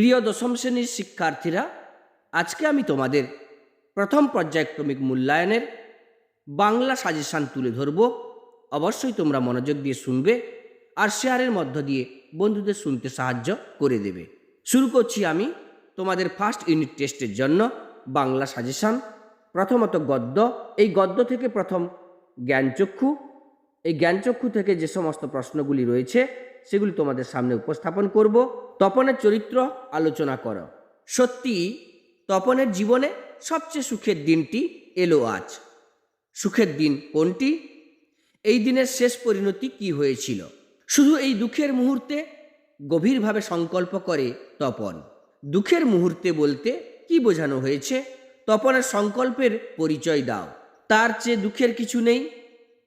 প্রিয় দশম শ্রেণির শিক্ষার্থীরা, আজকে আমি তোমাদের প্রথম পর্যায়ক্রমিক মূল্যায়নের বাংলা সাজেশান তুলে ধরব। অবশ্যই তোমরা মনোযোগ দিয়ে শুনবে আর শেয়ারের মধ্য দিয়ে বন্ধুদের শুনতে সাহায্য করে দেবে। শুরু করছি আমি তোমাদের ফার্স্ট ইউনিট টেস্টের জন্য বাংলা সাজেশান। প্রথমত গদ্য। এই গদ্য থেকে প্রথম জ্ঞানচক্ষু। এই জ্ঞানচক্ষু থেকে যে সমস্ত প্রশ্নগুলি রয়েছে সেগুলি তোমাদের সামনে উপস্থাপন করব। তপনের চরিত্র আলোচনা করো। সত্যি, তপনের জীবনে সবচেয়ে সুখের দিনটি এলো আজ। সুখের দিন কোনটি? এই দিনের শেষ পরিণতি কি হয়েছিল? শুধু এই দুঃখের মুহূর্তে গভীরভাবে সংকল্প করে তপন। দুঃখের মুহূর্তে বলতে কি বোঝানো হয়েছে? তপনের সংকল্পের পরিচয় দাও। তার চেয়ে দুঃখের কিছু নেই,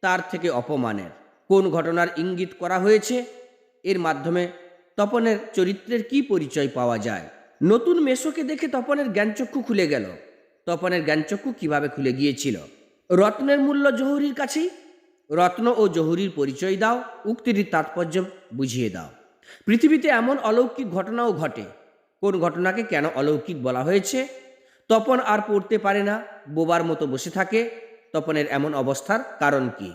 তার থেকে অপমানের। কোন ঘটনার ইঙ্গিত করা হয়েছে? এর মাধ্যমে তপনের চরিত্রের কি পরিচয় পাওয়া যায়? নতুন মেশোকে দেখে তপনের জ্ঞানচক্ষু খুলে গেল। তপনের জ্ঞানচক্ষু কীভাবে খুলে গিয়েছিল? রত্নের মূল্য জহুরির কাছেই? রত্ন ও জহুরির পরিচয় দাও, উক্তিটির তাৎপর্য বুঝিয়ে দাও। পৃথিবীতে এমন অলৌকিক ঘটনাও ঘটে। কোন ঘটনাকে কেন অলৌকিক বলা হয়েছে? তপন আর পড়তে পারে না, বোবার মতো বসে থাকে। তপনের এমন অবস্থার কারণ কি?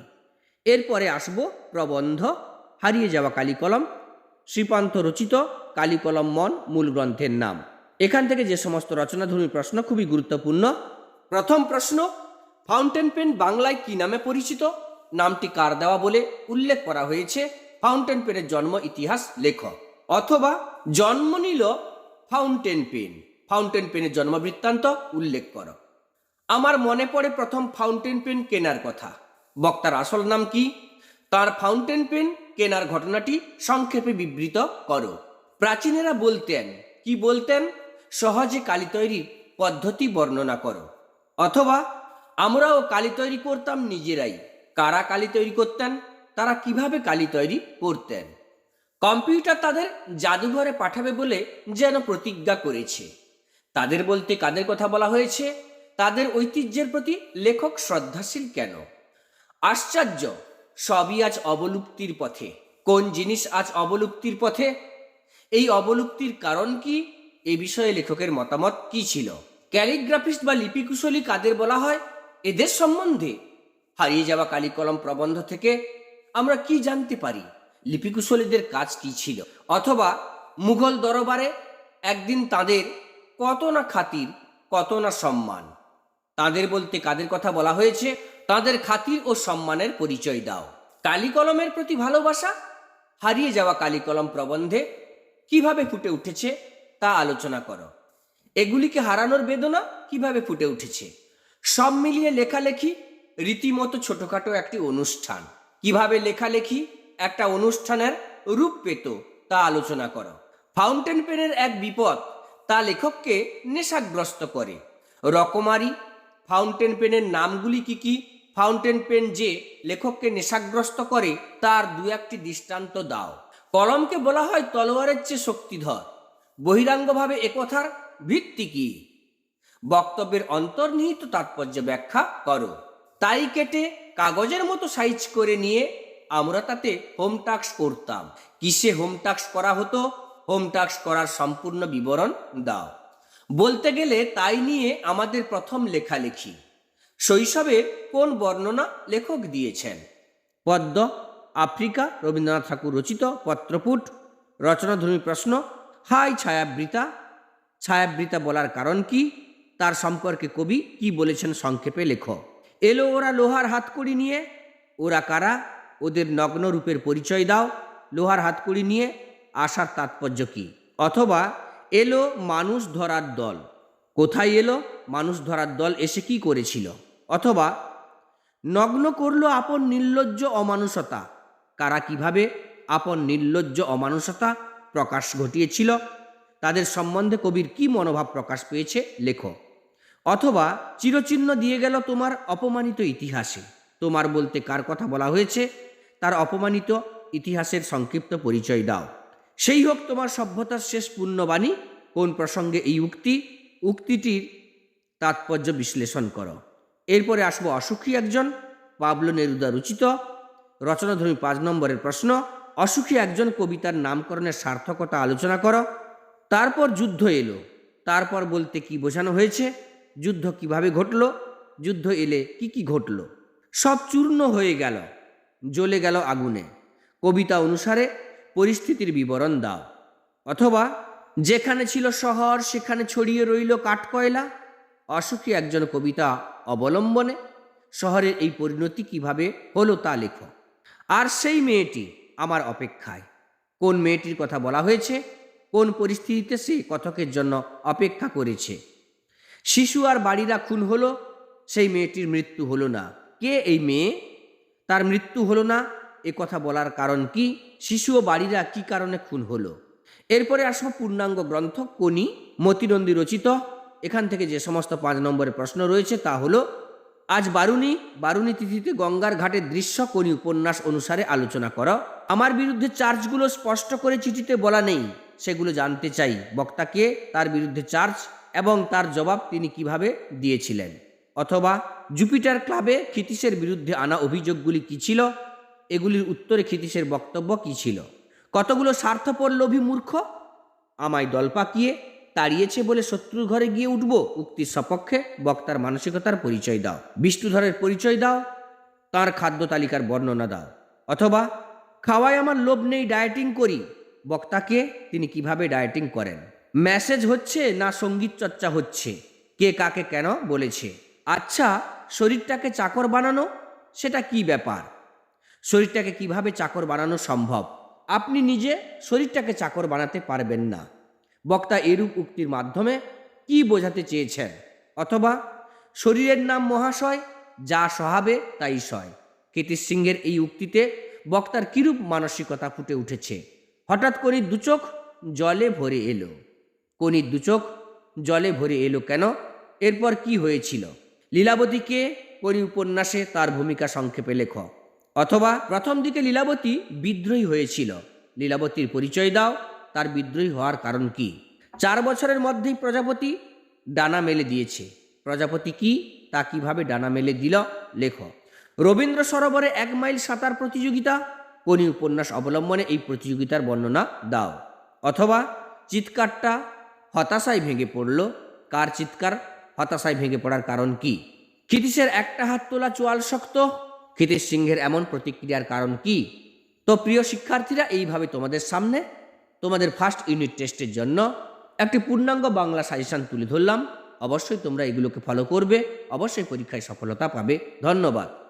এরপরে আসব প্রবন্ধ হারিয়ে যাওয়া কালিকলম শ্রীপান্ত রচিত কালিকলম মন, মূল গ্রন্থের নাম। এখান থেকে যে সমস্ত রচনাধর্মী প্রশ্ন খুবই গুরুত্বপূর্ণ। প্রথম প্রশ্ন, ফাউন্টেন পেন বাংলায় কি নামে পরিচিত? নামটি কার দেওয়া বলে উল্লেখ করা হয়েছে? ফাউন্টেন পেনের জন্ম ইতিহাস লেখ অথবা জন্ম নিল ফাউন্টেন পেন। ফাউন্টেন পেনের জন্ম বৃত্তান্ত উল্লেখ করো। আমার মনে পড়ে প্রথম ফাউন্টেন পেন কেনার কথা। বক্তার আসল নাম কি? তার ফাউন্টেন পেন কেনার ঘটনাটি সংক্ষেপে বিবৃত করো। প্রাচীনেরা বলতেন, কি বলতেন? সহজে কালি তৈরির পদ্ধতি বর্ণনা করো। অথবা, আমরাও কালি তৈরি করতাম নিজেরাই। কারা কালি তৈরি করতেন? তারা কীভাবে কালি তৈরি করতেন? কম্পিউটার তাদের জাদুঘরে পাঠাবে বলে যেন প্রতিজ্ঞা করেছে। তাদের বলতে কাদের কথা বলা হয়েছে? তাদের ঐতিহ্যের প্রতি লেখক শ্রদ্ধাশীল কেন? আশ্চর্য! সবই আজ অবলুপ্তির পথে। কোন জিনিস আজ অবলুপ্তির পথে? এই অবলুপ্তির কারণ কি? এ বিষয়ে লেখকের মতামত কি ছিল? ক্যালিগ্রাফিস্ট বা লিপিকুশলী কাদের বলা হয়? এদের সম্বন্ধে। হারিয়ে যাওয়া কালিকলম প্রবন্ধ থেকে আমরা কি জানতে পারি? লিপিকুশলীদের কাজ কি ছিল? অথবা মুঘল দরবারে একদিন তাদের কত না খাতির, কত না সম্মান। তাদের বলতে কাদের কথা বলা হয়েছে? তাদের খাতির ও সম্মানের পরিচয় দাও। কালিকলমের প্রতি ভালোবাসা? হারিয়ে যাওয়া কালিকলম প্রবন্ধে কীভাবে ফুটে উঠেছে তা আলোচনা করো। এগুলিকে হারানোর বেদনা কীভাবে ফুটে উঠেছে? সব মিলিয়ে লেখালেখি রীতিমতো ছোটখাটো একটি অনুষ্ঠান। কীভাবে লেখালেখি একটা অনুষ্ঠানের রূপ পেত তা আলোচনা করো। ফাউন্টেন পেনের এক বিপদ তা লেখককে নেশাগ্রস্ত করে। রকমারি ফাউন্টেন পেনের নামগুলি কি কি ফাউন্টেন পেন যে লেখককে নেশাগ্রস্ত করে, তার দু একটি দৃষ্টান্ত দাও। কলমকে বলা হয় তলোয়ারের চেয়ে শক্তিধর। বহিরাঙ্গভাবে একথার ভিত্তি কি? বক্তব্যের অন্তর্নিহিত তাৎপর্য ব্যাখ্যা করো। তাই কেটে কাগজের মতো সাইজ করে নিয়ে আমরা তাতে হোম টাস্ক করতাম। কিসে হোম টাস্ক করা হতো? হোম টাস্ক করার সম্পূর্ণ বিবরণ দাও। বলতে গেলে তাই নিয়ে আমাদের প্রথম লেখালেখি। শৈশবে কোন বর্ণনা লেখক দিয়েছেন? পদ্ম, আফ্রিকা, রবীন্দ্রনাথ ঠাকুর রচিত পত্রপুট, রচনাধর্মী প্রশ্ন, হাই ছায়াবৃতা ছায়াবৃতা বলার কারণ কি? তার সম্পর্কে কবি কি বলেছেন সংক্ষেপে লেখ। এলো ওরা লোহার হাতকড়ি নিয়ে, ওরা কারা? ওদের নগ্ন রূপের পরিচয় দাও। লোহার হাতকড়ি নিয়ে আসার তাৎপর্য কি? অথবা এলো মানুষ ধরার দল। কোথায় এলো মানুষ ধরার দল? এসে কি করেছিল? অথবা নগ্ন করল আপন নির্লজ্জ অমানুষতা। কারা কীভাবে আপন নির্লজ্জ অমানুষতা প্রকাশ ঘটিয়েছিল, তাদের সম্বন্ধে কবির কি মনোভাব প্রকাশ পেয়েছে লেখো। অথবা চিরচিহ্ন দিয়ে গেল তোমার অপমানিত ইতিহাসে। তোমার বলতে কার কথা বলা হয়েছে, তার অপমানিত ইতিহাসের সংক্ষিপ্ত পরিচয় দাও। সেই হোক তোমার সভ্যতার শেষ পুণ্যবাণী কোন প্রসঙ্গে এই উক্তি, উক্তিটির তাৎপর্য বিশ্লেষণ করো। এরপরে আসব অসুখী একজন, পাবলো নেরুদা রচিত, রচনাধর্মী পাঁচ নম্বরের প্রশ্ন, অসুখী একজন কবিতার নামকরণের সার্থকতা আলোচনা করো। তারপর যুদ্ধ এলো, তারপর বলতে কি বোঝানো হয়েছে, যুদ্ধ কীভাবে ঘটলো, যুদ্ধ এলে কি কি ঘটলো? সব চূর্ণ হয়ে গেল, জ্বলে গেল আগুনে। কবিতা অনুসারে পরিস্থিতির বিবরণ দাও। অথবা, যেখানে ছিল শহর, সেখানে ছড়িয়ে রইল কাঠকয়লা অসুখী একজন কবিতা অবলম্বনে শহরের এই পরিণতি কীভাবে হলো তা লেখো। আর সেই মেয়েটি আমার অপেক্ষায়। কোন মেয়েটির কথা বলা হয়েছে? কোন পরিস্থিতিতে সে কথকের জন্য অপেক্ষা করেছে? শিশু আর বাড়িরা খুন হলো? সেই মেয়েটির মৃত্যু হলো না। কে এই মেয়ে? তার মৃত্যু হলো না। এ কথা বলার কারণ কি? শিশু ও বাড়িরা কি কারণে খুন হলো? এরপরে আসব পূর্ণাঙ্গ গ্রন্থ কোনি মতিনন্দী রচিত এখান থেকে যে সমস্ত পাঁচ নম্বরের প্রশ্ন রয়েছে তা হলো, আজ বারুণী বারুণী তিথিতে গঙ্গার ঘাটের দৃশ্য কোনি উপন্যাস অনুসারে আলোচনা করো। আমার বিরুদ্ধে চার্জগুলো স্পষ্ট করে চিঠিতে বলা নেই, সেগুলো জানতে চাই। বক্তাকে তার বিরুদ্ধে চার্জ এবং তার জবাব তিনি কীভাবে দিয়েছিলেন? অথবা, জুপিটার ক্লাবে খিতিসের বিরুদ্ধে আনা অভিযোগগুলি কি ছিল? এগুলির উত্তরে খিতিসের বক্তব্য কি ছিল? কতগুলো স্বার্থপর লোভী মূর্খ? আমায় দল পাকিয়ে তাড়িয়েছে বলে শত্রুর ঘরে গিয়ে উঠব, উক্তির সপক্ষে বক্তার মানসিকতার পরিচয় দাও। বিষ্ণুধরের পরিচয় দাও, তার খাদ্য তালিকার বর্ণনা দাও। অথবা, খাওয়ায় আমার লোভ নেই, ডায়েটিং করি। বক্তাকে তিনি কীভাবে ডায়েটিং করেন? মেসেজ হচ্ছে না সংগীত চর্চা হচ্ছে? কে কাকে কেন বলেছে? আচ্ছা শরীরটাকে চাকর বানানো, সেটা কি ব্যাপার? শরীরটাকে কীভাবে চাকর বানানো সম্ভব? আপনি নিজে শরীরটাকে চাকর বানাতে পারবেন না। বক্তা এরূপ উক্তির মাধ্যমে কি বোঝাতে চেয়েছেন? অথবা, শরীরের নাম মহাশয়, যা সহাবে তাই সয় কীর্তির সিংহের এই উক্তিতে বক্তার কিরূপ মানসিকতা ফুটে উঠেছে? হঠাৎ করি দুচোখ জলে ভরে এলো। কনির দুচোখ জলে ভরে এলো কেন? এরপর কি হয়েছিল? লীলাবতীকে কনি উপন্যাসে তার ভূমিকা সংক্ষেপে লেখ অথবা, প্রথম দিকে লীলাবতী বিদ্রোহী হয়েছিল। লীলাবতীর পরিচয় দাও। তার বিদ্রোহী হওয়ার কারণ কি? চার বছরের মধ্যেই প্রজাপতি ডানা মেলে দিয়েছে। প্রজাপতি কি? তা কীভাবে ডানা মেলে দিল? লেখ। রবীন্দ্র সরোবরে এক মাইল সাঁতার প্রতিযোগিতা? কোনি উপন্যাস অবলম্বনে এই প্রতিযোগিতার বর্ণনা দাও। অথবা, চিৎকারটা হতাশায় ভেঙে পড়ল। কার চিৎকার হতাশায় ভেঙে পড়ার কারণ কি? ক্ষিতীশের একটা হাত তোলা চোয়াল শক্ত। ক্ষিতীশ সিংহের এমন প্রতিক্রিয়ার কারণ কি? তো প্রিয় শিক্ষার্থীরা, এইভাবে তোমাদের সামনে তোমাদের ফার্স্ট ইউনিট টেস্টের জন্য একটি পূর্ণাঙ্গ বাংলা সাজেশন তুলে ধরলাম। অবশ্যই তোমরা এগুলোকে ফলো করবে। অবশ্যই পরীক্ষায় সফলতা পাবে। ধন্যবাদ।